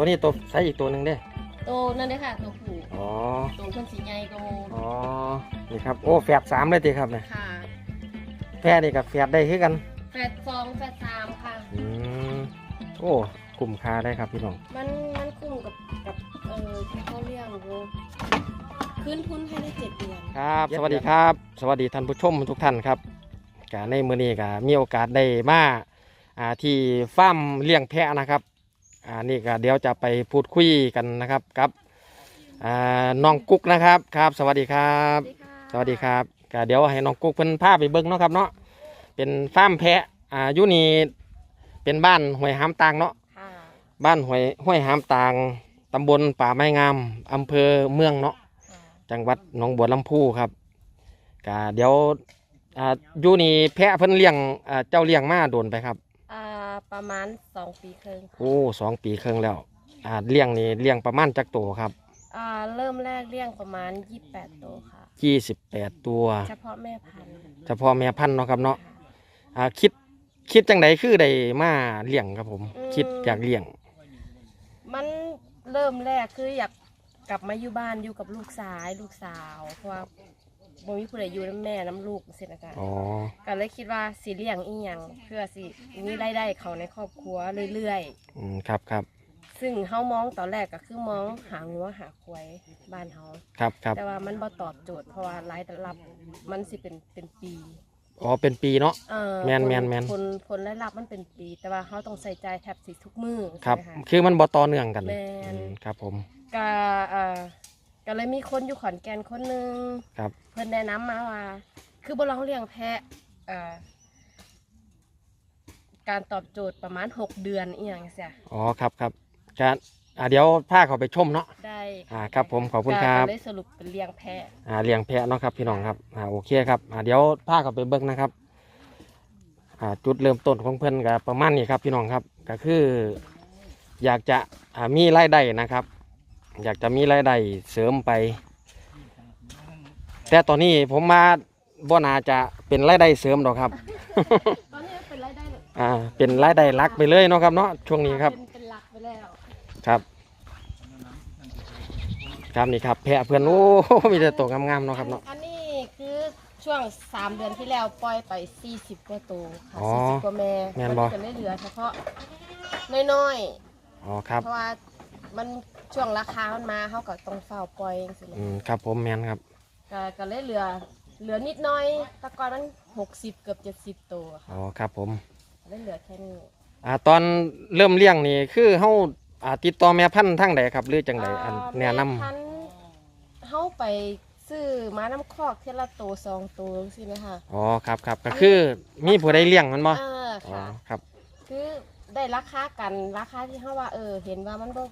อ้ตัวนี้ตัวใส่อีกตัวหนึ่งเด้โตนั่นเด้อค่ะตัวผู้อ๋อ โตเพิ่นสีใหญ่กว่าหมูอ๋อ นี่ครับ โอ้ แฝดสามเลยติครับเนี่ยค่ะ แฝดนี่กับแฝดได้คือกัน แฟดสองแฟดสามค่ะ อืม โอ้คุ้มค่าได้ครับพี่น้อง มันมันคุ้มกับกับเออที่เขาเลี้ยงอยู่คืนทุนให้ได้เจ็ดเดือน ครับ สวัสดีครับ สวัสดีท่านผู้ชมทุกท่านครับกในมื้อนี้ก็มีโอกาสได้มาอ่าที่ฟาร์มเลี้ยงแพะนะครับ อ่านี่ก็เดี๋ยวจะไปพูดคุยกันนะครับกับอ่าน้องกุ๊กนะครับครับ สวัสดีครับ สวัสดีครับก็เดี๋ยวให้น้องกุ๊กเพิ่นพาไปเบิ่งเนาะครับเนาะเป็นฟาร์มแพะอ่าอยู่นี่เป็นบ้านห้วยหามตางเนาะค่ะบ้านห้วยห้วยหามตางตำบลป่าไม้งามอำเภอเมืองเนาะ ค่ะจังหวัดหนองบัวลำพูครับก็เดี๋ยวอ่าอยู่นี่แพะเพิ่นเลี้ยงอ่าเจ้าเลี้ยงมาโดนไปครับอ่า ประมาณสองปีครึ่งโอ้สองปีครึ่งแล้วอ่าเลี้ยงนี่เลี้ยงประมาณจักตัวครับอ่าเริ่มแรกเลี้ยงประมาณยี่แปดตัวค่ะยี่สิบแปดตัว เฉพาะแม่พันธุ์เฉพาะแม่พันธุ์เนาะครับเนาะค่ะอ่าคิดคิดจังไดคือได้มาเลี้ยงครับผมอืมคิดอยากเลี้ยง มันเริ่มแรกคืออยากกลับมาอยู่บ้านอยู่กับลูกสายลูกสาวเพราะว่า บ่มีผู้ใดอยู่น้ำแม่น้ำลูกเสร็จแล้วกันอ๋อก็เลยคิดว่าสิเลี้ยงอีหยังเพื่อสิมีรายได้เขาในครอบครัวเรื่อยอืมครับครับๆ ซึ่งเฮามองตอนแรกก็คือมองหางัวหาควายบ้านเฮาครับครับแต่ว่ามันบ่ตอบโจทย์เพราะว่ารายรับมันสิเป็นเป็นปีอ๋อเป็นปีเนาะ เออแม่นผลแม่นแม่น ผลผลรายรับมันเป็นปี แต่ว่าเฮาต้องใส่ใจแทบสิทุกมื้อครับ ใช่ไหมะ คือมันบ่ต่อเนื่องกันแม่น อืมครับผม ก็เอ่อ ก็เลยมีคนอยู่ขอนแก่นคนหนึงครับ เพิ่นแนะนำมาว่า คือบ่ลองเลี้ยงแพะเอ่อการตอบโจทย์ประมาณ 6 เดือนอีหยังเสียอ๋อครับครับจะอ่าเดี๋ยวพาเขาไปชมเนาะได้อ่าครับผมขอบคุณครับ ก็เลยสรุปเป็นเลี้ยงแพะ อ่าเลี้ยงแพะเนาะครับพี่น้องครับอ่าโอเคครับอ่าเดี๋ยวพาเขาไปเบิ่งนะครับอ่าจุดเริ่มต้นของเพิ่นก็ประมาณนี้ครับพี่น้องครับ ก็คืออยากจะอ่ามีรายได้นะครับ อยากจะมีรายได้เสริมไป แต่ตอนนี้ผมมาบ่น่าจะเป็นรายได้เสริมหรอกครับ ตอนนี้เป็นรายได้อ่า เป็นรายได้หลักไปเลยเนาะครับเนาะช่วงนี้ครับ เป็นเป็นหลักไปแล้วครับ ครับนี่ครับ แพะเพื่อนโอ้ มีแต่ตัวงามๆเนาะครับเนาะ อันนี้คือช่วง 3 เดือนที่แล้วปล่อยไป 40กว่าตัวค่ะอ๋อ40กว่าแม่แม่นบ่จะไม่เหลือเฉพาะน้อยอ๋อครับๆเพราะว่ามัน ช่วงราคามันมาเขาก็ต้องเฝ้าปล่อยจังซี่นะอืมครับผมแมนครับ ก็ก็เลยเหลือเหลือนิดหน้อยแตะกอนมันหกสิบเกือบเจ็ดสิบตัวค่ะอ๋อครับผม เลยเหลือแค่นี้ อ่าตอนเริ่มเลี้ยงนี่คือเฮาอ่าติดต่อแม่พันธุ์ทางใดครับหรือจังใดอันอ่าแนะนำม่พันธุ์เฮาไปซื้อม้าน้ำคอกเทยละตัวสองตัวใช่ไหมคะอ๋อครับครับก็คือมีผู้ใดเลี้ยงมันบ่อ่าอ๋อค่ะ ครับ คือได้ราคากันราคาที่เฮาว่าเออ เห็นว่ามันบ่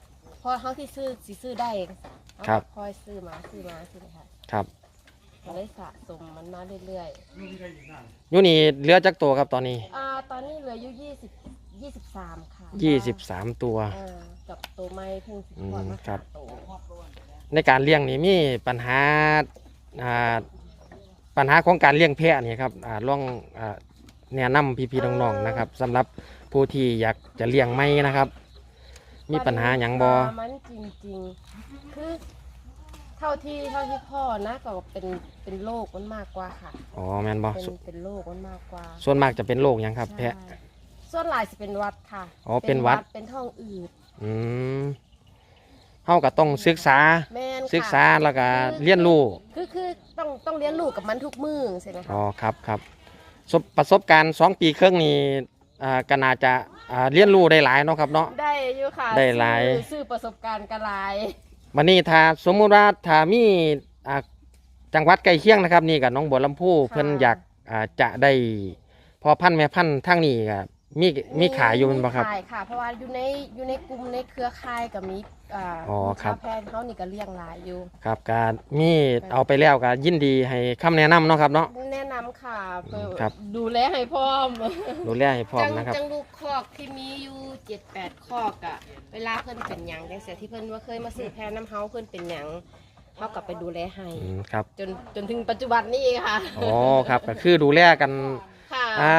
พอเฮาที่ซื้อสิซื้อได้เฮาก็คอยซื้อมาซื้อมาใช่ไหมคะครับก็เลยสะสมมันมาเรื่อยอยู่นี่เหลือจักตัวครับตอนนี้ ๆอ่าตอนนี้เหลืออยู่ยี่สิบยี่สิบสามค่ะ23 ตัวเออกับตัวไม้เพิ่งสิบอืมกว่ามาครับตัวในการเลี้ยงนี่มีปัญหาอ่าปัญหาของการเลี้ยงแพะนี่ครับอ่าลองอ่าแนะนำพี่ๆน้องๆนะครับสำหรับผู้ที่อยากจะเลี้ยงไม่นะครับ มีปัญหาหยังบ่มันจริงๆ คือ เท่าที่เท่าที่พ่อนะก็เป็นเป็นโรคมันมากกว่าค่ะ อ๋อแม่นบ่เป็นสเป็นโรคมันมากกว่าส่วนมากจะเป็นโรคหยังครับ แพะ ใช่ส่วนหลายจะเป็นหวัดค่ะอ๋อเป็นหวัด เป็นท้องอืดอืมเฮาก็ต้องศึกษา แม่นค่ะ ศึกษาแล้วก็เรียนรู้ คือคือต้องต้องเรียนรู้กับมันทุกมือใช่ไหมคะอ๋อครับครับสบประสบการณ์สองปีครึ่งนี้ อ่าก็น่าจะอ่าเรียนรู้ได้หลายเนาะครับเนาะ ได้อยู่ค่ะได้หลาย ซื้อซื้อประสบการณ์กันหลายวันนี้ถ้าสมมุติว่าถ้ามีอ่าจังหวัดใกล้เคียงนะครับ นี่กับน้องบัวลำพูเพิ่นอยากอ่าจะได้พอพันธุ์แม่พันธุ์ทางนี้ก็ มีมีขายอยู่แมันบ่ครับ ขายค่ะ เพราะว่าอยู่ในอยู่ในกลุ่มในเครือข่ายกับมีอ่าอ๋อมีครัชาบวแพนเขานี่ก็เลี้ยงหลายอยู่ ครับก็มีเอาไปแล้วก็ยินดีให้คำแนะนำเนาะครับเนาะ แนะนำค่ะเพื่อครับ ดูแลให้พร้อม ดูแลให้พร้อมจังนะครับ จังลูกคอกที่มีอยู่เจ็ดแปดคอกอะเวลาเพิ่นเป็นหยังจังเสียที่เพิ่นว่าเคยมาซื้อแพะน้ำเฮาเพิ่นเป็นหยังเขากลับไปดูแลให้ อืมครับ จนจนถึงปัจจุบันนี้ค่ะ อ๋อครับก็คือดูแลกันค่ะอ่า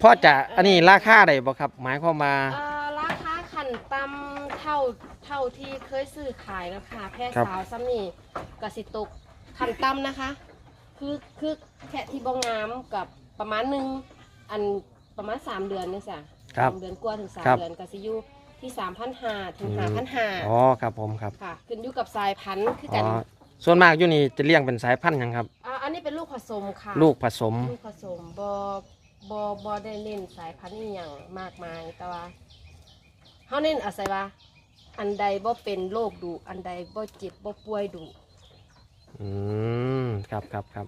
พ่อจะอันนี้ราคาได้บ่ครับ หมายความว่า เอ่อราคาาเท่าที่เคยซื้อขายนะคะแพะครับ สาวซ้ำนี่กสิตกขันต่ำนะคะ คือคือแพะที่บองงามกับประมาณหนึ่งอันประมาณสามเดือนนี่จ้ะครับ สามเดือนกว่าถึงสามครับ เดือนกสิอยูที่สามพันห้าถึงอืมห้าพันห้าอ๋อครับผมครับค่ะขึ้นอยู่กับสายพันธุ์คืออ๋กันอส่วนมากอยู่นี่จะเลี้ยงเป็นสายพันธุ์หยังครับอ่าอันนี้เป็นลูกผสมค่ะ ลูกผสม ลูกผสมบอ บอบอได้เน้นสายพันธุ์อหย่างมากมายแต่ว่าเขาเน้นอะไรวะอันใดบ่เป็นโรคดุอันใดบ่เจ็บบ่ป่วยดุอืมครับครับครับ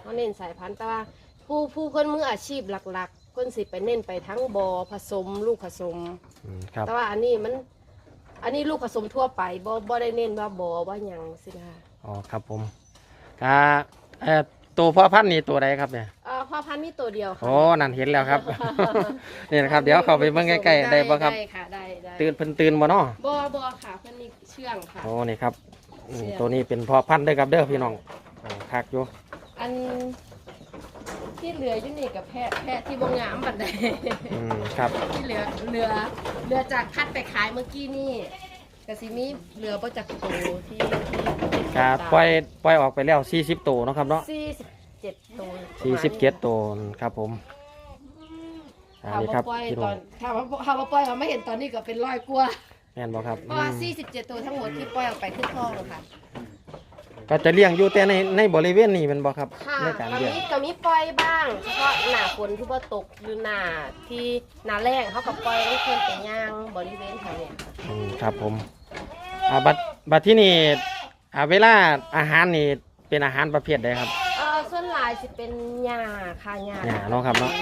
เขาเน้นสายพันธุ์แต่ว่า ผู้ผู้คนมืออาชีพหลักๆคนสิไปเน้นไปทั้งบอผสม ลูกผสม อืมครับแต่ว่าอันนี้มัน อันนี้ลูกผสมทั่วไปบ่บ่ได้เน้นว่าบอว่าหยังสินะคะอ๋อครับผมกาเอ่อ ตัวพ่อพันธุ์นี่ตัวใดครับเนี่ยอ่าพ่อพันธุ์มีตัวเดียวค่ะโอ้นั่นเห็นแล้วครับ นี่นะครับ เดี๋ยวเข้าไปเบิ่งใกล้ๆได้ป่ะครับ ได้ค่ะได้ได้ตื่นเพิ่นตื่นบ่เนาะบอบอค่ะเพิ่นมีเชื่องค่ะ โอ้นี่ครับอืมเชื่อ ตัวนี้เป็นพ่อพันธุ์เด้อครับเด้อพี่น้องโอ้คักอยู่อันที่เหลืออยู่นี่กับแพะแพะที่บงงามบันไดอืมครับที่เหลือเหลือเหลือจากคัดไปขายเมื่อกี้นี่ กสิมีเหลือประจากโตที่ที่กาปล่อยปล่อยออกไปแล้ว40ตัวเนาะครับเนาะสี่สิบเจ็ดโต47ตัวครับผมอันถามนี้คว่ารับปล่อยพี่ตน้อองนถามว่าถามว่าปล่อยเขาไม่เห็นตอนนี้ก็เป็นร้อยกว่าแม่นบ่ครับเพราะว่าอืมสี่สิบเจ็ดตัวทั้งหมดที่ปล่อยออกไปขึ้นท้องค่ะก็จะเลี้ยงอยู่แต่ในในบริเวณนี้แมันบ่ครับค่ะในการก็เลี้ยงมีก็มีปล่อยบ้างเฉพาะหน้าฝนที่ว่าตกหรือหน้าที่หน้าแรงเขาก็ปล่อยให้เพื่อนไปย่างบริเวณแถวเนี้ยค่ะอืมครับผม อ่าบัดบัดที่นี่อ่าเวลาอาหารนี่เป็นอาหารประเภทใดครับ เออส่วนหลายสิเป็นหญ้าค่ะหญ้าหญ้าเนาะครับเนาะ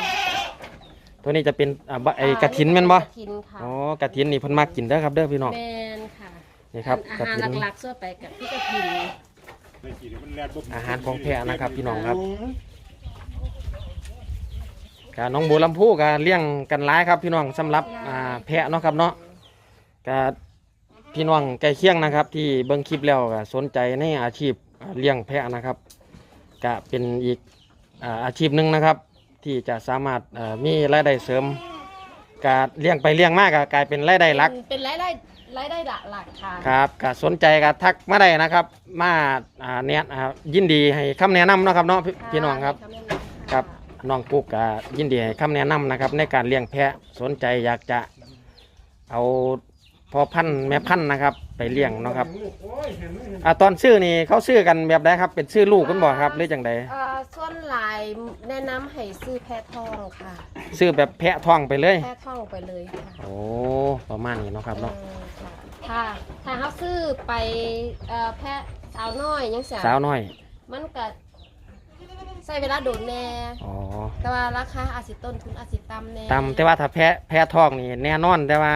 ตัวนี้จะเป็นอ่าบะไอ้กระถินแม่นบ่กระถินค่ะอ๋อกระถินนี่เพิ่นมักกินเด้อครับเด้อพี่น้องแมนค่ะนี่ครับอากระหารถินหลักๆส่วนไปกับที่กระถินอาหารของแพะนะครับ พี่น้องครับกาน้องบัวลำพูก็เลี้ยงกันหลายครับพี่น้องสำหรับอ่าแพะเนาะครับเนาะกา พี่น้องใกล้เคียงนะครับ ที่เบิ่งคลิปแล้วก็สนใจในอาชีพอ่าเลี้ยงแพะนะครับก็เป็นอีกอ่าอาชีพหนึ่งนะครับ ที่จะสามารถอ่ามีรายได้เสริมกาเลี้ยงไปเลี้ยงมากก็กลายเป็นรายได้หลัก เป็นเป็นรายได้รายได้หลักๆค่ะครับก็สนใจก็ทักมาได้นะครับ มาอ่าเนียอ่ายินดีให้คำแนะนำเนาะครับเนาะพี่พี่น้องครับให้ำแนะนำะครับน้องกุ๊กก็ยินดีให้คำแนะนำนะครับ ในการเลี้ยงแพะสนใจอยากจะเอา พ่อพันธุ์แม่พันธุ์นะครับ ไปเลี้ยงเนาะครับอ่าตอนซื้อนี่เขาซื้อกันแบบใดครับ เป็นซื้อลูกกันบ่ครับหรือจังใดเอ่อส่วนหลายแนะนำให้ซื้อแพะทองค่ะ ซื้อแบบแพะท้องไปเลย แพะทองไปเลยค่ะโอ้ประมาณนี้เนาะครับเนาะเออค่ะถ้าถ้าเขาซื้อไปเอ่อแพะสาวน้อยยังเสียสาวน้อยมันก็ใช้เวลาโดนแน่ อ๋อแต่ว่าราคาอาจสิต้นทุนอาจสิต่ำแน่ตามแต่ว่าถ้าแพะแพะท้องนี่แน่นอนแต่ว่า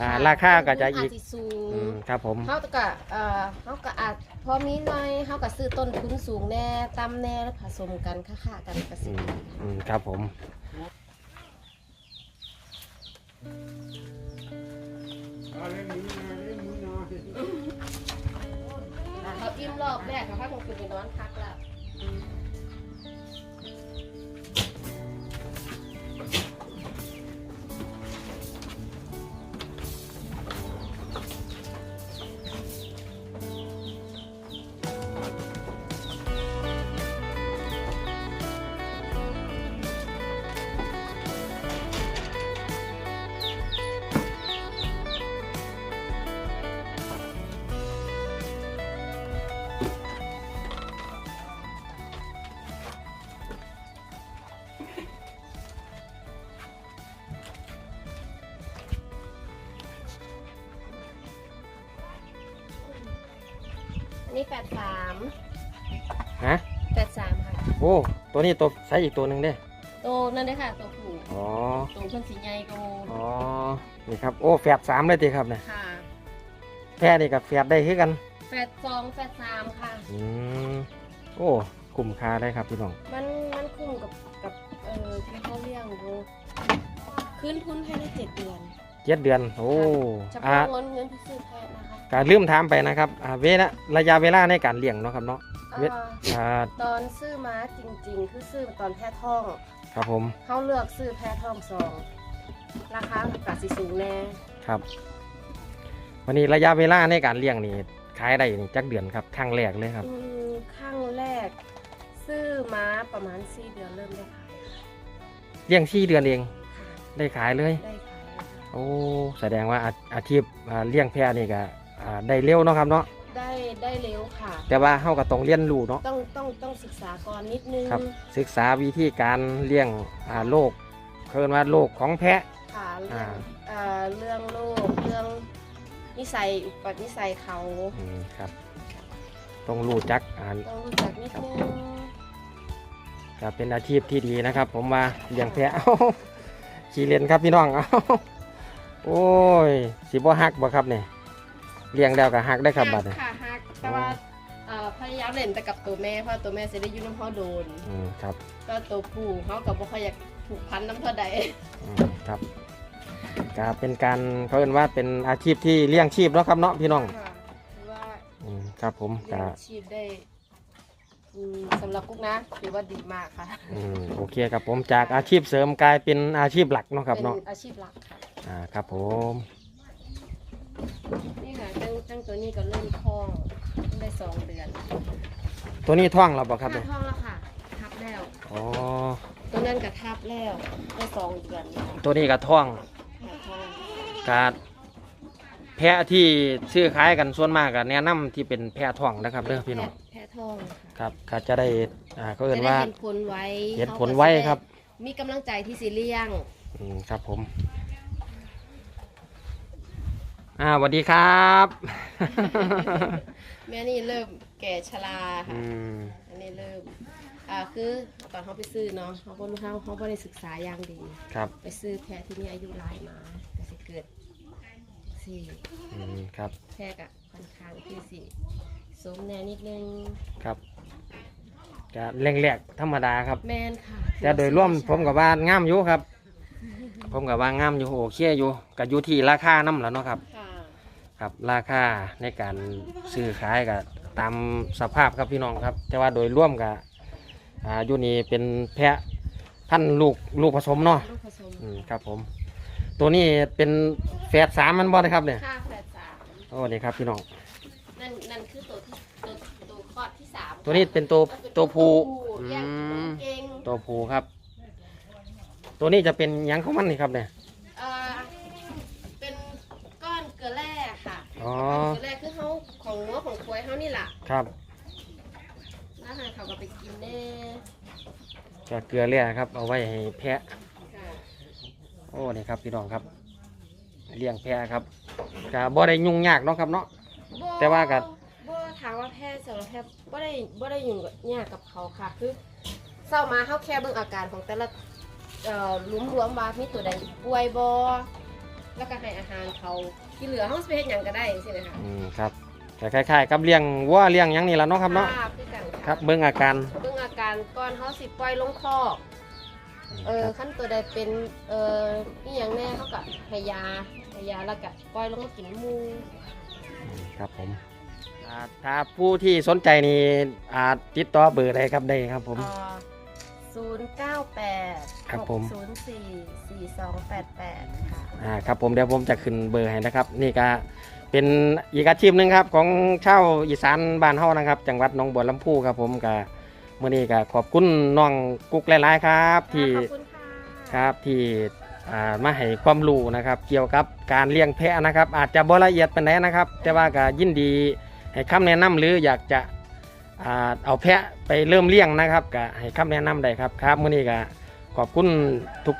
อ่าราคาก็จะอีกต้นทุนอาจสิสูอืงมครับผม เขาก็เอ่อเขาก็อาจพอมีหน่อยเขาก็ซื้อต้นทุนสูงแน่ต่ำแน่แล้วผสมกันค่าๆกันก็อืสิมอืมครับผมเขาอิ่มรอบแรกเขาพักคงคือไปนอนพัก นนี้แปดสามฮะแปดสามค่ะ โอ้ตัวนี้ตัวใส่อีกตัวหนึ่งเด้ตัวนั่นเลยค่ะ ตัวผู้อ๋อตัวเพิ่นสีใหญ่กว่าหมู่อ๋อนี่ครับโอ้แฝดสามเลยทีครับเนี่ยค่ะแพะนี่กับแฝดได้คือกันแปดสองแปดสามค่ะ อืมโอ้คุ้มค่าได้ครับพี่น้องมันมันคุ้มกับกับเอ่อที่เขาเลี้ยงอยู่คืนทุนให้ได้เจ็ดเดือนเจ็ดเดือนโอ้เฉอ่าพาะเงินเงินที่ซื้อแพะนะคะ การลืมถามไปนะครับอ่าเวลาระยะเวลาในการเลี้ยงเนาะครับเนาะเว็ดอ่าอ่าตอนซื้อมาจริงๆ คือซื้อตอนแพะท่อง ครับผมเขาเลือกซื้อแพะท่องสอง ราคากับสิสูงแน่ครับ วันนี้ระยะเวลาในการเลี้ยงนี่ขายได้นี่จักเดือนครับครั้งแรกเลยครับอืมข้างแรก ซื้อมาประมาณ4เดือนเริ่มได้ขายค่ะเลี้ยงสี่เดือนเองค่ะได้ขายเลย ได้ขายแล้วค่ะโอ้แสดงว่าอาอาชีพอ่าเลี้ยงแพะนี่ก็ อ่าได้เร็วเนาะครับเนาะได้ได้เร็วค่ะ แต่ว่าเฮาก็ต้องเรียนรู้เนาะต้องต้องต้องศึกษาก่อนนิดนึงครับ ศึกษาวิธีการเลี้ยงอ่าโรคเคินว่าโรคของแพะ ค่ะเรื่อ่าองเอ่อเรื่องโลกเรื่องนิสัยอุปนิสัยเขาอืมครับ ต้องรู้จักอ่า ต้องรู้จักนิดนึงก็เป็นอาชีพที่ดีนะครับ ผมว่าเลี้ยงแพะ เอ้าขี่เล่นครับพี่น้องเอ้าโอ้ยสิบ่ฮักบ่ครับเนี่ย เลี้ยงแล้วก็ฮักได้ครับบัดเนี่ยค่ะฮักแต่ว่าเอ่อพยายามเล่นแต่กับตัวแม่เพราะตัวแม่จะได้อยุ่น้ำเขาโดนอืมครับก็ตัวผู้เขากับบ่ค่อยอยากผูกพันน้ำเท่าใดอืมครับก็เป็นการเขาเรียกว่าเป็นอาชีพที่เลี้ยงชีพเนาะครับเนาะพี่น้องค่ะถือว่าอืมครับผมเลี้ก็ยงชีพได้อืมสำหรับกุ๊กนะถือว่าดีมากค่ะอืมโอเคครับผมจากอาชีพเสริมกลายเป็นอาชีพหลักเนาะครับเป็นเนาะอาชีพหลักค่ะ อ่าครับผม นี่ค่ะ ตั้งตั้งตัวนี้ก็เริ่มคล่องได้สองเดือนตัวนี้ท่องเราบ่ครับห้าเนี่ยท้องแล้วค่ะ ทับแล้ว อ๋อ ตัวนั้นก็ทับแล้วได้สองเดือนแล้วตัวนี้ก็ท่องห้าท้องการแพะที่ซื้อขายกันส่วนมากก็แนะนำที่เป็นแพะท่องนะครับเด้อพี่น้อง แพ้ท้องครับก็จะได้อ่าเขาเอ่นจะได้ว่าเห็นผลไว้เห็นผลไว้ครับ มีกำลังใจที่สิเลี้ยง อืมครับผม อ่าสวัสดีครับ แม่นี่เริ่มแก่ชราค่ะ อืม อันนี้เริ่ม อ่าคือตอนเขาไปซื้อเนาะเขาก็รู้เขาเขาไม่ได้ศึกษาอย่างดี ครับ ไปซื้อแพะที่มีอายุหลายมาก็สิเกิดสี่อืม ครับ แพะกะค่อนข้างที่สิสมแน่นิดนึงครับก็แรกๆธรรมดาครับ แมนค่ะแต่โดยร่วมผมกับว่างามอยู่ครับ ผมกับว่างามอยู่โอเคอยู่ก็อยู่ที่ราคาน้ำแหล้วเนาะครับ ค่ะครับราคาในการซื้อขายกับตามสภาพครับพี่น้องครับ แต่ว่าโดยร่วมกับอ่าอยู่นี่เป็นแพะพันธุ์ลูกลูกผสมเนาะลูกผสมอืมครับผม ตัวนี้เป็นแฝดสามมันบ่นะครับเนี่ยค่าแฝดสามโอ้นี่ครับพี่น้อง นั่นนั่นคือตัวที่ตัวตัวคลอดที่สามตัวนี้เป็นตัวตัวผู้เลี้ยงอืมเก่งตัวผู้ครับ ตัวนี้จะเป็นหยังของมันนี่ครับเนี่ย เอ่อเป็นก้อนเกลือแร่ค่ะ อ๋อเกลือแร่คือเขาของงัวของควายเขานี่แหละครับอาหารเขาก็ไปกินแน่ก็เกลือแร่ครับ เอาไว้ให้แพะ ค่ะโอ้นี่ครับพี่น้องครับ เลี้ยงแพะครับก็บ่ได้ยุ่งยากเนาะครับเนาะ บ่แต่ว่าก็ บ่ถามว่าแพทย์สำหรับแพทย์บ่ได้บ่ได้ยุ่งกับยากกับเขาค่ะ คือเศร้ามาเขาแค่เบิ่งอาการของแต่ละเอ่อหลุมรวมว่ามีตัวใดป่วยบ่ แล้วก็ให้อาหารเขาที่เหลือเขาสิไปเฮ็ดหยังก็ได้จังซี่นะคะอืมครับก็คล้ายๆกับเลี้ยงวัวเลี้ยงหยังนี่แหละเนาะครับเนาะค่ะคือกันะครับเบิ่งอาการ เบิ่งอาการก่อนเขาสิปล่อยลงคอกเออครับขั้นตัวใดเป็นเอ่ออีหยังแน่เขาก็ให้ยาให้ยาแล้วก็ปล่อยลงมากินหมูอืมครับผมอ่าถ้าผู้ที่สนใจนี่อาติดต่อเบอร์ใดครับได้ครับผม ศูนย์เก้าแปดครับผม ศูนย์สี่สี่สองแปดแปดค่ะ อ่าครับผมเดี๋ยวผมจะขึ้นเบอร์ให้นะครับนี่ก็เป็นอีกอาชีพหนึ่งครับของชาวอีสานบ้านเฮานะครับ จังหวัดหนองบัวลำพูครับผมก็มื้อนี้ก็ขอบคุณน้องกุ๊กหลายๆครับที่ขอบคุณค่ะครับที่อ่ามาให้ความรู้นะครับ เกี่ยวกับการเลี้ยงแพะนะครับ อาจจะบ่ละเอียดปานใดนะครับ แต่ว่าก็ยินดีให้คำแนะนำหรืออยากจะอ่า เอาแพะไปเริ่มเลี้ยงนะครับก็ให้คำแนะนำได้ครับครับมื้อนี้ก็ขอบคุณ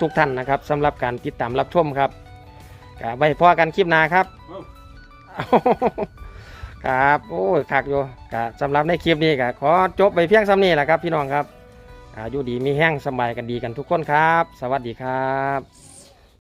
ทุกๆท่านนะครับสำหรับการติดตามรับชมครับก็ไว้พอกันคลิปหน้าครับครับโอ้ยคักอยู่ก็สำหรับในคลิปนี้ก็ขอจบไปเพียงซ้ำนี้แหละครับ พี่น้องครับอาอยู่ดีมีแห้งสบายกันดีกันทุกคนครับ สวัสดีครับ